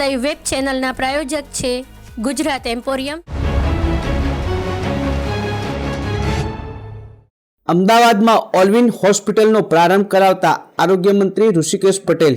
Live web ચેનલના પ્રાયોજક છે Gujarat emporium અમદાવાદમાં ઓલવિન હોસ્પિટલનો પ્રારંભ કરાવતા આરોગ્ય મંત્રી ઋષિકેશ પટેલ.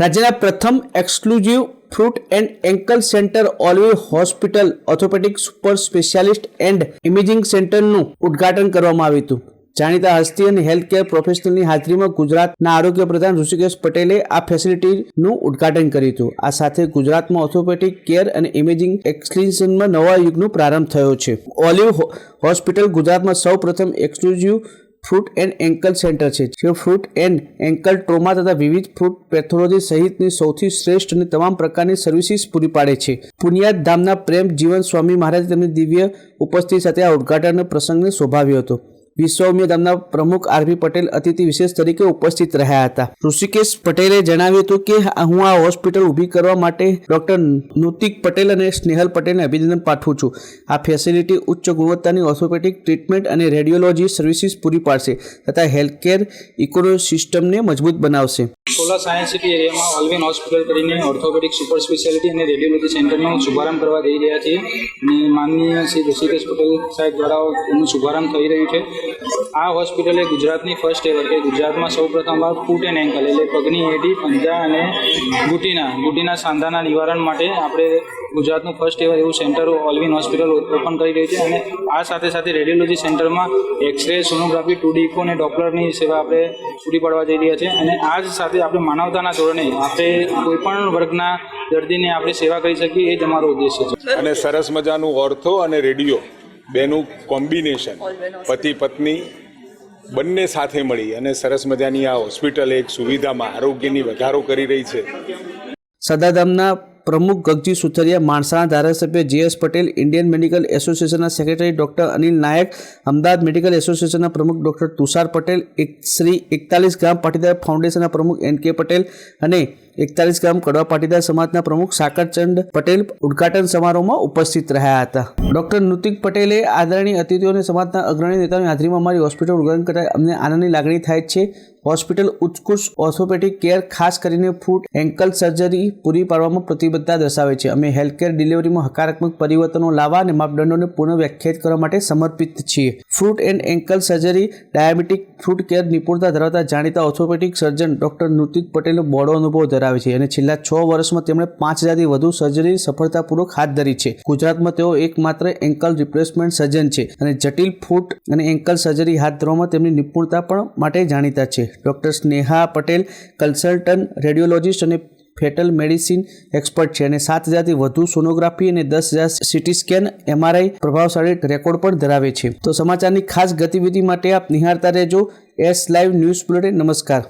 રાજ્યના પ્રથમ exclusive foot and ankle centre Olvin hospital orthopaedic super specialist and imaging સેન્ટરનું ઉદ્ઘાટન કરવામાં આવ્યું હતું. જાણીતા હસ્તી અને હેલ્થ કેર પ્રોફેશનલની હાજરીમાં ગુજરાતના આરોગ્ય પ્રધાન ઋષિકેશ પટેલે આ ફેસિલિટીનું ઉદ્ઘાટન કર્યું હતું. આ સાથે ગુજરાતમાં ઓર્થોપેડિક કેર અને ઇમેજિંગ એક્સટેન્શનમાં નવા યુગનો પ્રારંભ થયો છે. ઓલિવ હોસ્પિટલ ગુજરાતમાં સૌ પ્રથમ exclusive foot and ankle centre છે, જે ફ્રૂટ એન્ડ એન્કલ ટ્રોમા તથા વિવિધ ફ્રૂટ પેથોલોજી સહિતની સૌથી શ્રેષ્ઠ અને તમામ પ્રકારની સર્વિસીસ પૂરી પાડે છે. પુનિયાદ ધામના પ્રેમ જીવન સ્વામી મહારાજ તેમની દિવ્ય ઉપસ્થિતિ સાથે આ ઉદઘાટન પ્રસંગને શોભાવ્યો હતો. વિશ્વમ્ય ધામના પ્રમુખ આરબી પટેલ અતિથિ વિશેષ તરીકે ઉપસ્થિત રહ્યા હતા. ઋષિકેશ પટેલે જણાવ્યું હતું કે હું આ હોસ્પિટલ ઊભી કરવા માટે ડોક્ટર નૃતિક પટેલ અને સ્નેહલ પટેલને અભિનંદન પાઠવું છું. આ ફેસિલિટી ઉચ્ચ ગુણવત્તાની ઓર્થોપેડિક ટ્રીટમેન્ટ અને રેડિયોલોજી સર્વિસીસ પૂરી પાડશે તથા હેલ્થકેર ઇકોસિસ્ટમને મજબૂત બનાવશે. સોલા સાયન્સ સિટી એરિયામાં ઓલવિન હોસ્પિટલ કરીને ઓર્થોપેડિક સુપર સ્પેશિયાલિટી અને રેડિયોલોજી સેન્ટરનો શુભારંભ કરવા જઈ રહ્યા છીએ. અને માનનીય શ્રી ઋષિકેશ પટેલ સાહેબ દ્વારા એનું શુભારંભ થઈ રહ્યું છે. આ હોસ્પિટલ એ ગુજરાતની ફર્સ્ટ એવર કે ગુજરાતમાં સૌ પ્રથમવાર ફૂટ એન્ડ એન્કલ એટલે પગની એડી પંજા અને ઘૂંટીના ઘૂંટીના સાંધાના નિવારણ માટે આપણે ગુજરાતનું ફર્સ્ટ એવર એવું સેન્ટર ઓલવિન હોસ્પિટલ ઓપન કરી રહ્યું છે અને આ સાથે સાથે રેડિયોલોજી સેન્ટરમાં X ray sonography two D echo અને ડોક્ટરની સેવા આપણે પૂરી પાડવા જઈ રહ્યા છે. અને આ જ સાથે આપણે માનવતાના ધોરણે આપણે કોઈપણ વર્ગના દર્દીને આપણે સેવા કરી શકીએ એ જ અમારો ઉદ્દેશ્ય છે. અને સરસ મજાનું ઓર્થો અને રેડિયો બેનું કોમ્બિનેશન પતિ પત્ની બંને સાથે મળી અને સરસ મજાની આ હોસ્પિટલ એક સુવિધામાં આરોગ્યની વધારો કરી રહી છે. સદાધામના પ્રમુખ ગગજી સુથરિયા માણસાના ધારાસભ્ય જીએસ પટેલ, ઇન્ડિયન મેડિકલ એસોસિએશનના secretary doctor Anil Nayak, Ahmedabad medical એસોસિએશનના પ્રમુખ ડોક્ટર તુષાર પટેલ, એક શ્રી એકતાલીસ ગ્રામ પાટીદાર ફાઉન્ડેશનના પ્રમુખ એન કે પટેલ અને એકતાલીસ ગ્રામ કડવા પાટીદાર સમાજના પ્રમુખ સાકરચંદ પટેલ ઉદ્ઘાટન સમારોહમાં ઉપસ્થિત રહ્યા હતા. ડોક્ટર નૃતિક પટેલે આદરણીય અતિથિઓને સમાજના અગ્રણી નેતાઓની હાજરીમાં અમારી હોસ્પિટલ ઉદઘાટન કરતા અમને આનંદની લાગણી થાય છે. હોસ્પિટલ ઉત્કૃષ્ટ ઓર્થોપેડિક કેર ખાસ કરીને ફૂટ એન્કલ સર્જરી પૂરી પાડવામાં પ્રતિબદ્ધતા દર્શાવે છે. અમે હેલ્થકેર ડિલિવરીમાં હકારાત્મક પરિવર્તનો લાવવા અને માપદંડોને પુનઃ કરવા માટે સમર્પિત છીએ. Foot and ankle surgery, diabetic foot care નિપુણતા ધરાવતા જાણીતા ઓર્થોપેડિક સર્જન ડોક્ટર નુતિત પટેલનો બોડો અનુભવ ધરાવે છે અને છેલ્લા છ વર્ષમાં તેમણે પાંચ હજારથી વધુ સર્જરી સફળતાપૂર્વક હાથ ધરી છે. ગુજરાતમાં તેઓ એકમાત્ર એન્કલ રિપ્લેસમેન્ટ સર્જન છે અને જટિલ ફૂટ અને એન્કલ સર્જરી હાથ ધરવામાં તેમની નિપુણતા પણ માટે જાણીતા છે. Doctor Sneha Patel, consultant, radiologist અને ફેટલ મેડિસિન એક્સપર્ટ છે અને સાત હજારથી વધુ સોનોગ્રાફી અને દસ હજાર સિટી સ્કેન એમઆરઆઈ પ્રભાવશાળી રેકોર્ડ પણ ધરાવે છે. તો સમાચારની ખાસ ગતિવિધિ માટે આપ નિહાળતા રહેજો. એસ લાઈવ ન્યૂઝ બુલેટિન, નમસ્કાર.